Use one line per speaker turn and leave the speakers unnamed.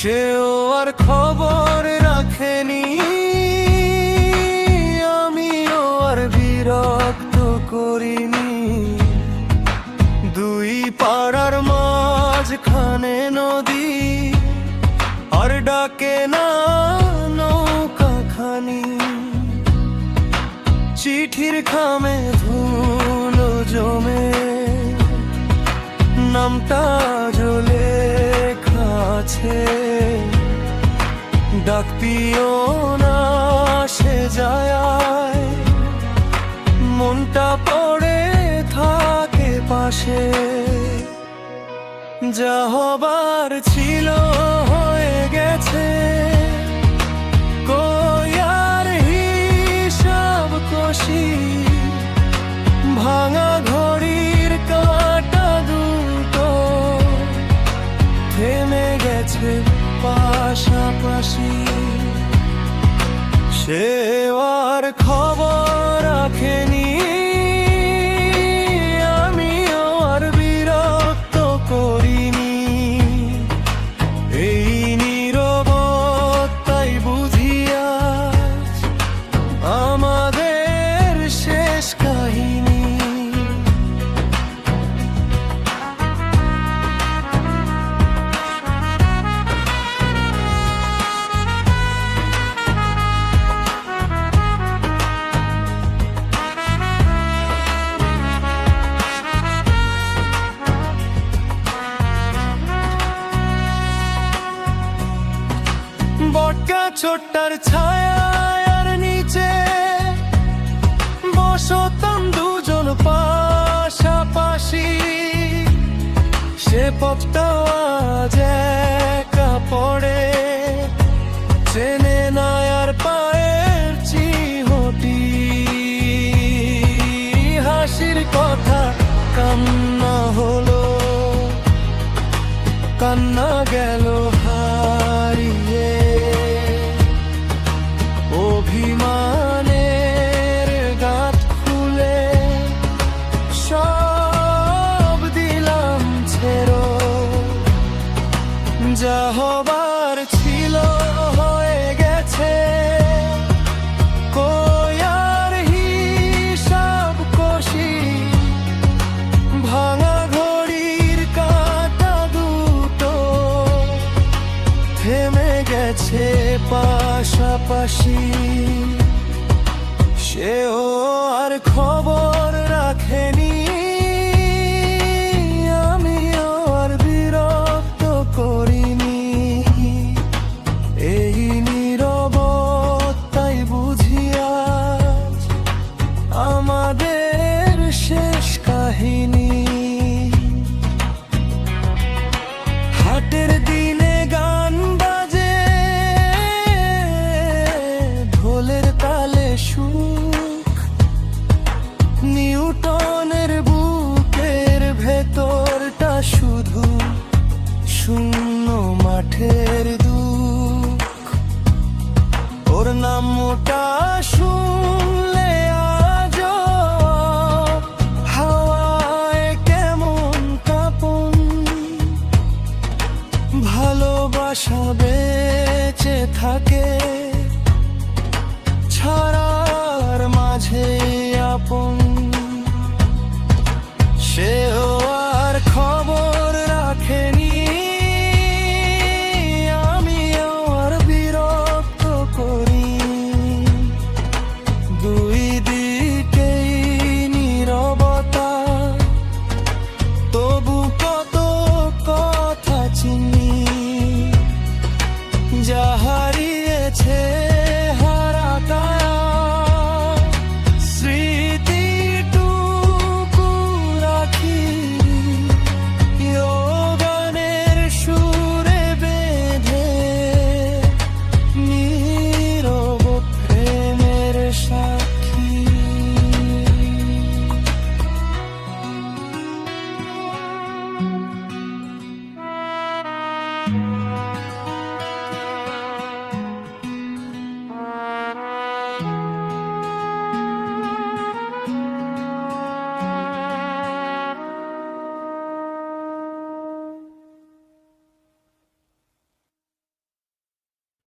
সেও আর খবর রাখেনি। আমিও আর বিরক্ত করিনি। দুই পাড়ার মাঝখানে নদী, আর ডাকে না নৌকা খানি। চিঠির খামে ধুলো জমে, নামটা জ্বলে খাছে ডাক পিও না সে যায়। মনটা পড়ে থাকে পাশে। যা হবার ছিল সে ছোট্টার ছায়ার নিচে বসতাম দুজন পাশাপাশি। সে পথটাও আজ একা পড়ে। চেনে না পায়ের চিহটি। হাসির কথা কান্না হলো, কান্না গেল। গেছে পাশাপাশি। সেও আর খবর নিউটনের বুকের ভেতরটা শুধু শূন্য মাঠের দুঃখ। ওর নামটা শুনলে আজ হাওয়ায় কেমন কাপন। ভালোবাসা বেঁচে থাকে।